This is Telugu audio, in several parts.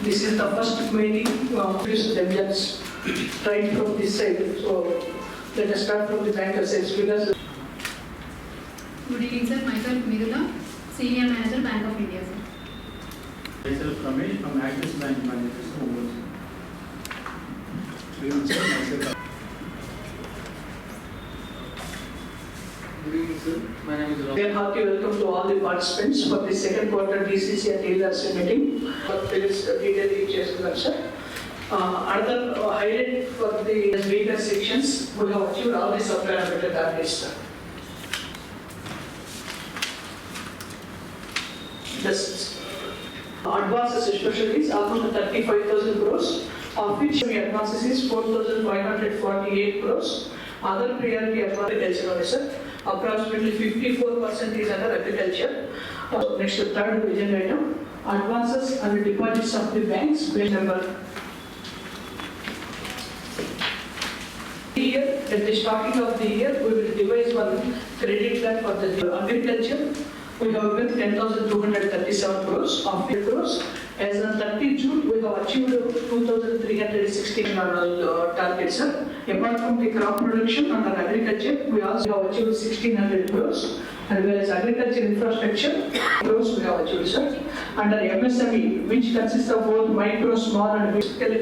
This is the first meeting of this evidence right from this side. So let us start from the banker side because Good evening, sir. Myself Mirula, Senior Manager, Bank of India, sir. Myself Ramesh from Axis Bank Manager, Mumbai. Good evening, sir. Myself. My name is welcome to all the participants for the second quarter DCC and ALRC meeting please, this uh, sir. Uh, another uh, highlight for the weaker sections, we have achieved all the sub-parameter targets, sir. The Advances especially is almost 35,000 crores, of which the advances is 4,548 crores. Other priority advances, sir. Approximately 54% is under agriculture. Uh, Next, the third vision item, advances and deposits of the banks, page number. Here, at the starting of the year, we will devise one credit plan for the agriculture. We have hundred thirty-seven crores, of crores. As on thirty June, we have achieved two thousand three hundred sixteen targets, sir. Apart from the crop production under agriculture, we also have achieved sixteen hundred crores. As well as agriculture infrastructure, crores we have achieved, sir. Under MSME, which consists of both micro, small and big scale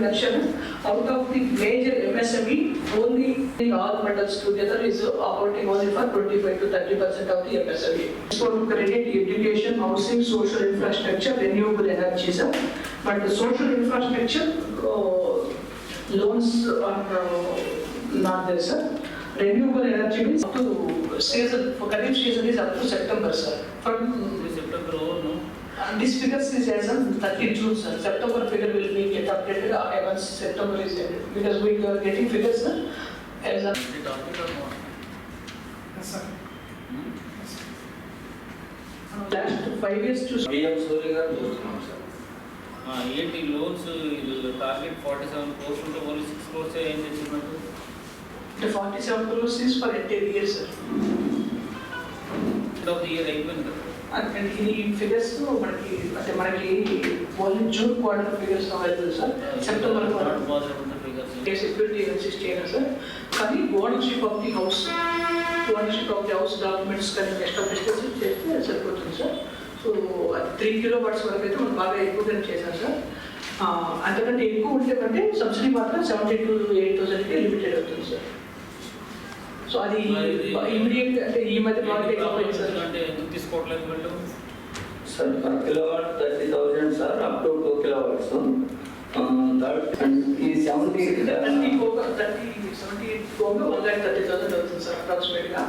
out of the major MSME, only the all metals together is accounting only for twenty-five to thirty percent of the MSME. For credit, education, housing, social infrastructure, renewable energy, sir. But the social infrastructure, uh, loans are uh, not there, sir. Renewable energy means up to season, for current season is up to September, sir. From September over, no? And this figure is as on 30 June, sir. September figure will be get updated uh, once September is ended. Because we are getting figures, sir, as on... Last five years to... We have sorry, sir. ఏంటి లోన్స్ ఇది టార్గెట్ ఫార్టీ సెవెన్ క్రోర్స్ ఉంటే ఓన్లీ సిక్స్ క్రోర్స్ ఏం తెచ్చినట్టు the 47 crores is for entire year, sir. End of the year అయిపోయింది కదా. and ఈ ఫిగర్స్ మనకి అంటే మనకి only June quarter figures available sir September quarter security insist చేయను సార్ కానీ ownership of the house ownership of the house documents కానీ ఎస్టాబ్లిష్ చేస్తే సరిపోతుంది సార్ సో అది త్రీ కిలో వాట్స్ వరకు అయితే మనం బాగా ఎక్కువగానే చేశాం సార్. ఆ, అంతకంటే ఎక్కువ ఉంటే కంటే సబ్సిడీ మాత్రం సెవెంటీ టు ఎయిట్ థౌసండ్కి లిమిటెడ్ అవుతుంది సార్. సో అది ఇమీడియట్ అంటే ఈ మధ్య బాగా ఎక్కువ సార్. అంటే ఎందుకు తీసుకోవట్లేదు వీళ్ళు? Sir per kilowatt thirty thousand sir up to two kilowatts ఈ సెవెంటీ థర్టీ పోగా థర్టీ సెవెంటీ పోగా వన్ ల్యాక్ థర్టీ థౌసండ్ అవుతుంది సార్ అప్రాక్సిమేట్గా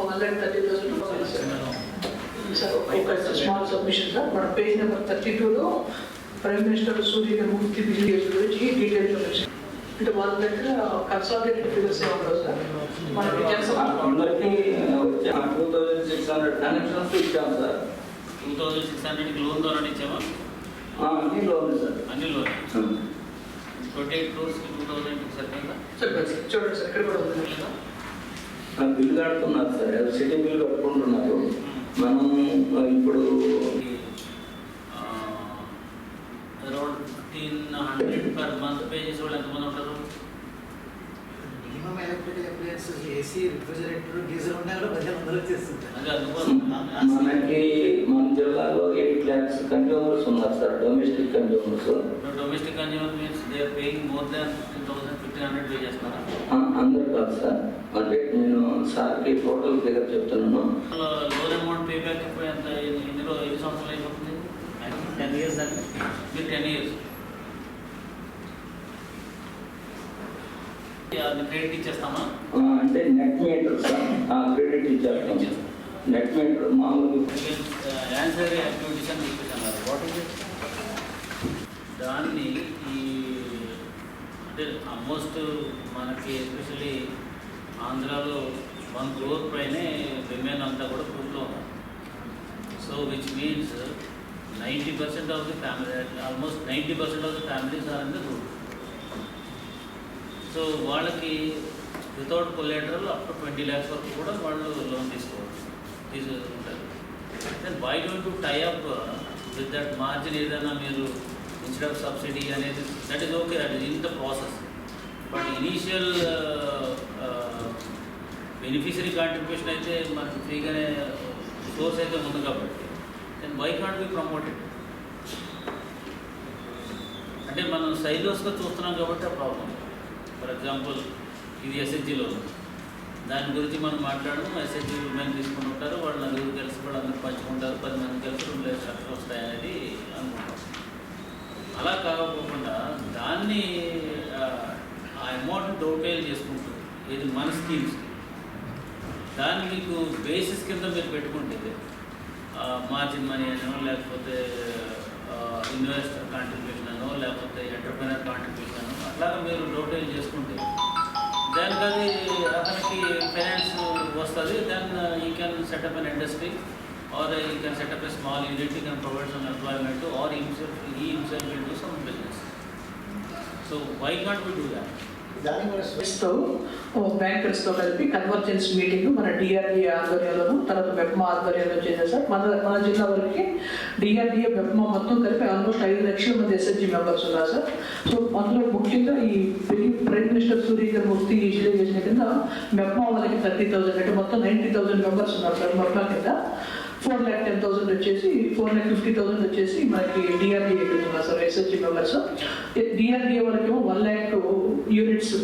వన్ ల్యాక్ థర్టీ థౌసండ్ అవుతుంది సార్ ఒక స్మాల్ సబ్మిషన్ సార్ మన పేజ్ నెంబర్ థర్టీ టూలో ప్రైమ్ మినిస్టర్ సూర్య మూర్తి బిజినెస్ గురించి డీటెయిల్ ఇన్ఫర్మేషన్ అంటే వాళ్ళ దగ్గర కన్సాలిడేటెడ్ ఫిగర్స్ ఉండవు సార్ మనకి అందరికీ two thousand six hundred connections ఇచ్చాం సార్ టూ థౌజండ్ సిక్స్ హండ్రెడ్కి లోన్ ద్వారా ఇచ్చామా? ఆ, అన్ని లోన్ సార్ అన్ని లోన్ ట్వంటీ ఎయిట్ క్రోర్స్కి టూ థౌజండ్ సరిపోయిందా సార్ చూడండి సార్ ఇక్కడ కూడా ఉంది? లేదా ఆ, బిల్ కడుతున్నారు సార్ సిటీ బిల్ కట్టుకుంటున్నారు. మనం ఇప్పుడు around fifteen hundred per month pay చేసే వాళ్ళు ఎంతమంది ఉంటారు? Electrical appliances AC refrigerator geyser ఉన్నా కూడా పదిహేను వందలు వచ్చేస్తుంటాయి అదే అందుకోసం మనకి మన జిల్లాలో ఎయిట్ ల్యాక్స్ కన్జ్యూమర్స్ ఉన్నారు sir domestic consumers domestic consumer means they are paying more than fifteen thousand fifteen hundred pay చేస్తారా అందరు కాదు సార్ అంటే నేను సార్కి టోటల్ ఫిగర్ చెప్తున్నాను. లోన్ అమౌంట్ పే బ్యాక్ ఇప్పుడు ఎంత ఎన్ని సంవత్సరాలు అయిపోతుంది? టెన్ ఇయర్స్ మీరు టెన్ ఇయర్స్ క్రెడిట్ ఇచ్చేస్తామా? అంటే నెట్ మీటర్ సార్. క్రెడిట్ ఇచ్చేస్తాం. నెట్ మీటర్ మామూలుగా యాన్సరీ యాక్టివిటీస్ అని చెప్పేసి అన్నారు వాట్ ఇస్ ఇట్ దాన్ని ఈ అంటే ఆల్మోస్ట్ మనకి ఎస్పెషల్లీ ఆంధ్రాలో వన్ క్రోర్ పైనే విమెన్ అంతా కూడా గ్రూప్లో ఉన్నారు so which means ninety percent of the family almost ninety percent of the families are in the group so వాళ్ళకి without collateral up to twenty lakhs వరకు కూడా వాళ్ళు లోన్ తీసుకోవచ్చు తీసుకుంటారు. Then why don't to tie up with that margin ఏదైనా మీరు ఇన్స్టెడ్ ఆఫ్ సబ్సిడీ అనేది that is okay that in the process but initial beneficiary contribution అయితే మనకు ఫ్రీగానే సోర్స్ అయితే ఉంది కాబట్టి then why can't be promoted అంటే మనం సైలోస్గా చూస్తున్నాం కాబట్టి ఆ ప్రాబ్లం ఫర్ ఎగ్జాంపుల్ ఇది ఎస్హెచ్జిలో ఉంది దాని గురించి మనం మాట్లాడము. ఎస్హెచ్జి ఉమెన్ తీసుకుని ఉంటారు. వాళ్ళు నలుగురు కలిసి కూడా అందరూ పంచుకుంటారు. పది మంది కలిసి రెండు లక్షలు లక్షలు వస్తాయనేది అనుకుంటాం. అలా కాకపోకుండా దాన్ని ఆ, అమౌంట్ డోటైల్ చేసుకుంటుంది ఇది మన స్కీమ్స్ దాన్ని మీకు బేసిస్ కింద మీరు పెట్టుకుంటే మార్జిన్ మనీ అనో లేకపోతే ఇన్వెస్టర్ కాంట్రిబ్యూషన్ అనో లేకపోతే ఎంటర్ప్రినర్ కాంట్రిబ్యూషన్ అనో అట్లాగా మీరు డోటైల్ చేసుకుంటే దానికి అది అతనికి ఫైనాన్స్ వస్తుంది then you can set up an industry or you can set up a small unit you can provide some employment or himself he himself will do some business so why can't we do that తో బ్యాంకర్స్తో కలిపి కన్వర్జెన్స్ మీటింగ్ మన డిఆర్డిఏ ఆధ్వర్యంలోను తర్వాత మెప్మా ఆధ్వర్యంలో చేశారు సార్. మన మన జిల్లా వరకు డిఆర్డిఏ మెప్మా మొత్తం కలిపి ఆల్మోస్ట్ ఐదు లక్షల మంది ఎస్ఎస్జి మెంబర్స్ ఉన్నారు సార్. సో అందులో ముఖ్యంగా ఈ ప్రైమ్ మినిస్టర్ సూర్యకర్ మూర్తి ఈజీగా చేసిన కింద మెప్మా వాళ్ళకి థర్టీ థౌసండ్ అంటే మొత్తం నైంటీ థౌసండ్ మెంబర్స్ ఉన్నారు సార్ మెప్మా కింద. ఫోర్ ల్యాక్ టెన్ థౌసండ్ వచ్చేసి ఫోర్ ల్యాక్ ఫిఫ్టీ థౌసండ్ వచ్చేసి మనకి డిఆర్డిఏ కింద సార్ ఎస్ఎస్జి మెంబర్స్ డిఆర్డిఏ వరకు వన్ ల్యాక్ యూనిట్స్